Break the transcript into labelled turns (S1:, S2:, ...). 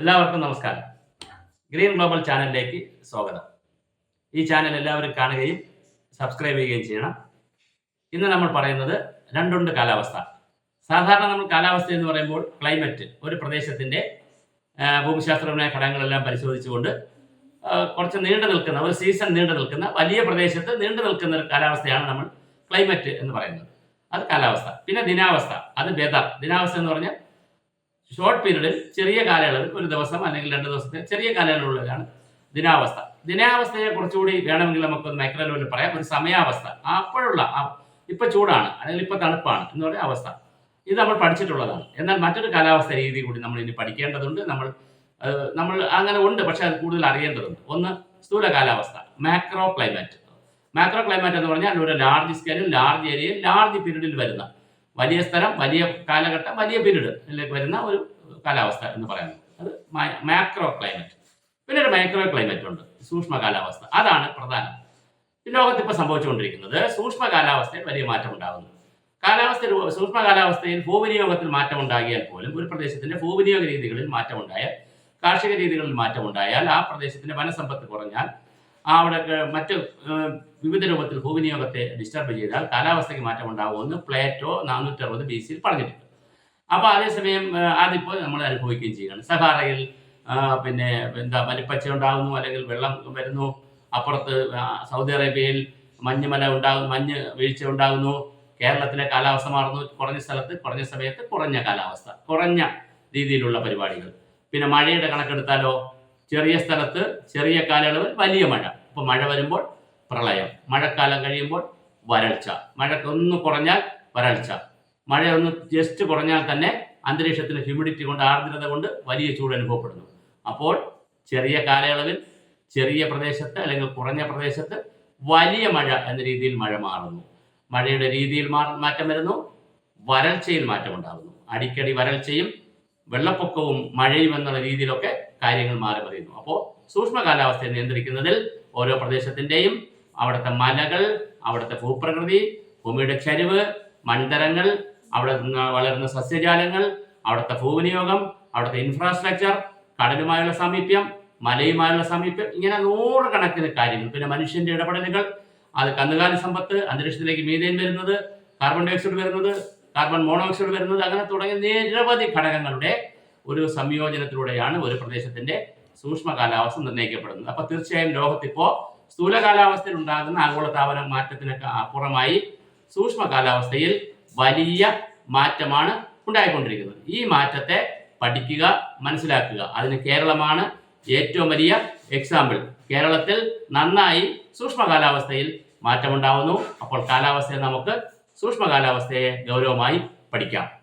S1: എല്ലാവർക്കും നമസ്കാരം. Green global ചാനലിലേക്ക് സ്വാഗതം. ഈ ചാനൽ എല്ലാവരും കാണുകയും സബ്സ്ക്രൈബ് ചെയ്യുകയും ചെയ്യണം. ഇന്ന് നമ്മൾ പറയുന്നത് രണ്ടുണ്ട് കാലാവസ്ഥ. സാധാരണ നമ്മൾ കാലാവസ്ഥ എന്ന് പറയുമ്പോൾ ക്ലൈമറ്റ് ഒരു പ്രദേശത്തിന്റെ ഭൂമിശാസ്ത്രപരമായ ഘടകങ്ങളെല്ലാം പരിശോധിച്ചുകൊണ്ട് കുറച്ച് നീണ്ടു നിൽക്കുന്ന ഒരു സീസൺ നീണ്ടു നിൽക്കുന്ന വലിയ പ്രദേശത്ത് നീണ്ടു നിൽക്കുന്ന ഒരു കാലാവസ്ഥയാണ് നമ്മൾ ക്ലൈമറ്റ് എന്ന് പറയുന്നത്. അത് കാലാവസ്ഥ. പിന്നെ ദിനാവസ്ഥ. അത് വെതർ ദിനാവസ്ഥ എന്ന് പറഞ്ഞാൽ ഷോർട്ട് പീരീഡിൽ ചെറിയ കാലയളവിൽ ഒരു ദിവസം അല്ലെങ്കിൽ രണ്ട് ദിവസത്തെ ചെറിയ കാലയളവിലുള്ളതാണ് ദിനാവസ്ഥ. ദിനാവസ്ഥയെ കുറച്ചുകൂടി വേണമെങ്കിൽ നമുക്ക് മൈക്രോ ലെവലിൽ പറയാം. ഒരു സമയാവസ്ഥ. അപ്പോഴുള്ള ഇപ്പൊ ചൂടാണ്. അല്ലെങ്കിൽ ഇപ്പൊ തണുപ്പാണ് എന്ന് പറയുന്ന അവസ്ഥ. ഇത് നമ്മൾ പഠിച്ചിട്ടുള്ളതാണ്. എന്നാൽ മറ്റൊരു കാലാവസ്ഥ രീതി കൂടി നമ്മൾ ഇനി പഠിക്കേണ്ടതുണ്ട്. നമ്മൾ നമ്മൾ അങ്ങനെ ഉണ്ട് പക്ഷെ അത് കൂടുതൽ അറിയേണ്ടതുണ്ട്. ഒന്ന് സ്ഥൂല കാലാവസ്ഥ. മാക്രോ ക്ലൈമറ്റ് മാക്രോ ക്ലൈമറ്റ് എന്ന് പറഞ്ഞാൽ ഒരു ലാർജ് സ്കെയിലിൽ ലാർജ് ഏരിയയിൽ ലാർജ് പീരീഡിൽ വരുന്ന വലിയ സ്ഥലം വലിയ കാലഘട്ടം വലിയ പീരീഡിലേക്ക് വരുന്ന ഒരു കാലാവസ്ഥ എന്ന് പറയുന്നത്. അത് മാക്രോ ക്ലൈമറ്റ് പിന്നെ ഒരു മൈക്രോ ക്ലൈമറ്റ് ഉണ്ട്. സൂക്ഷ്മ കാലാവസ്ഥ. അതാണ് പ്രധാനം. ലോകത്ത് ഇപ്പോൾ സംഭവിച്ചുകൊണ്ടിരിക്കുന്നത് സൂക്ഷ്മ കാലാവസ്ഥയിൽ വലിയ മാറ്റം ഉണ്ടാകുന്നു കാലാവസ്ഥ സൂക്ഷ്മ കാലാവസ്ഥയിൽ ഭൂവിനിയോഗത്തിൽ മാറ്റം ഉണ്ടാകിയാൽ പോലും ഒരു പ്രദേശത്തിന്റെ ഭൂവിനിയോഗ രീതികളിൽ മാറ്റമുണ്ടായാൽ കാർഷിക രീതികളിൽ മാറ്റമുണ്ടായാൽ ആ പ്രദേശത്തിന്റെ വനസമ്പത്ത് കുറഞ്ഞാൽ അവിടെ മറ്റ് വിവിധ രൂപത്തിൽ ഭൂവിനിയോഗത്തെ ഡിസ്റ്റർബ് ചെയ്താൽ കാലാവസ്ഥയ്ക്ക് മാറ്റം ഉണ്ടാകുമെന്ന് പ്ലേറ്റോ നാനൂറ്റി അറുപത് ബി സിയിൽ പറഞ്ഞിട്ടുണ്ട്. അപ്പോൾ അതേസമയം അതിപ്പോൾ നമ്മൾ അനുഭവിക്കുകയും ചെയ്യുകയാണ്. സഹാറയിൽ പിന്നെ എന്താ മലിപ്പച്ച ഉണ്ടാകുന്നു അല്ലെങ്കിൽ വെള്ളം വരുന്നു. അപ്പുറത്ത് സൗദി അറേബ്യയിൽ മഞ്ഞുമല ഉണ്ടാകുന്നു മഞ്ഞ് വീഴ്ച ഉണ്ടാകുന്നു. കേരളത്തിലെ കാലാവസ്ഥ മാറുന്നു. കുറഞ്ഞ സ്ഥലത്ത് കുറഞ്ഞ സമയത്ത് കുറഞ്ഞ കാലാവസ്ഥ കുറഞ്ഞ രീതിയിലുള്ള പരിപാടികൾ. പിന്നെ മഴയുടെ കണക്കെടുത്താലോ? ചെറിയ സ്ഥലത്ത് ചെറിയ കാലയളവിൽ വലിയ മഴ. ഇപ്പോൾ മഴ വരുമ്പോൾ പ്രളയം മഴക്കാലം കഴിയുമ്പോൾ വരൾച്ച. മഴ ഒന്ന് കുറഞ്ഞാൽ വരൾച്ച. മഴ ഒന്ന് ജസ്റ്റ് കുറഞ്ഞാൽ തന്നെ അന്തരീക്ഷത്തിലെ ഹ്യൂമിഡിറ്റി കൊണ്ട് ആർദ്രത കൊണ്ട് വലിയ ചൂട് അനുഭവപ്പെടുന്നു. അപ്പോൾ ചെറിയ കാലയളവിൽ ചെറിയ പ്രദേശത്ത് അല്ലെങ്കിൽ കുറഞ്ഞ പ്രദേശത്ത് വലിയ മഴ എന്ന രീതിയിൽ മഴ മാറുന്നു. മഴയുടെ രീതിയിൽ മാറ്റം വരുന്നു. വരൾച്ചയിൽ മാറ്റമുണ്ടാകുന്നു. അടിക്കടി വരൾച്ചയും വെള്ളപ്പൊക്കവും മഴയും എന്നുള്ള രീതിയിലൊക്കെ കാര്യങ്ങൾ മാറി മറിയുന്നു. അപ്പോൾ സൂക്ഷ്മ കാലാവസ്ഥയെ നിയന്ത്രിക്കുന്നതിൽ ഓരോ പ്രദേശത്തിന്റെയും അവിടുത്തെ മലകൾ അവിടുത്തെ ഭൂപ്രകൃതി ഭൂമിയുടെ ചരിവ് മൺതരങ്ങൾ അവിടെ വളരുന്ന സസ്യജാലങ്ങൾ അവിടുത്തെ ഭൂവിനിയോഗം അവിടുത്തെ ഇൻഫ്രാസ്ട്രക്ചർ കടലുമായുള്ള സാമീപ്യം മലയുമായുള്ള സാമീപ്യം ഇങ്ങനെ നൂറുകണക്കിന് കാര്യങ്ങൾ. പിന്നെ മനുഷ്യന്റെ ഇടപെടലുകൾ അത് കന്നുകാലി സമ്പത്ത് അന്തരീക്ഷത്തിലേക്ക് മീതേൻ വരുന്നത് കാർബൺ ഡൈ ഓക്സൈഡ് വരുന്നത് കാർബൺ മോണോക്സൈഡ് വരുന്നത് അങ്ങനെ തുടങ്ങിയ നിരവധി ഘടകങ്ങളുടെ ഒരു സംയോജനത്തിലൂടെയാണ് ഒരു പ്രദേശത്തിന്റെ സൂക്ഷ്മ കാലാവസ്ഥ നിർണയിക്കപ്പെടുന്നത്. അപ്പൊ തീർച്ചയായും ലോകത്തിപ്പോ സ്ഥൂല കാലാവസ്ഥയിൽ ഉണ്ടാകുന്ന ആഗോളതാപന മാറ്റത്തിനൊക്കെ അപ്പുറമായി സൂക്ഷ്മ കാലാവസ്ഥയിൽ വലിയ മാറ്റമാണ് ഉണ്ടായിക്കൊണ്ടിരിക്കുന്നത്. ഈ മാറ്റത്തെ പഠിക്കുക മനസ്സിലാക്കുക. അതിന് കേരളമാണ് ഏറ്റവും വലിയ എക്സാമ്പിൾ കേരളത്തിൽ നന്നായി സൂക്ഷ്മ കാലാവസ്ഥയിൽ മാറ്റമുണ്ടാവുന്നു. അപ്പോൾ കാലാവസ്ഥയെ നമുക്ക് സൂക്ഷ്മ കാലാവസ്ഥയെ ഗൗരവമായി പഠിക്കാം.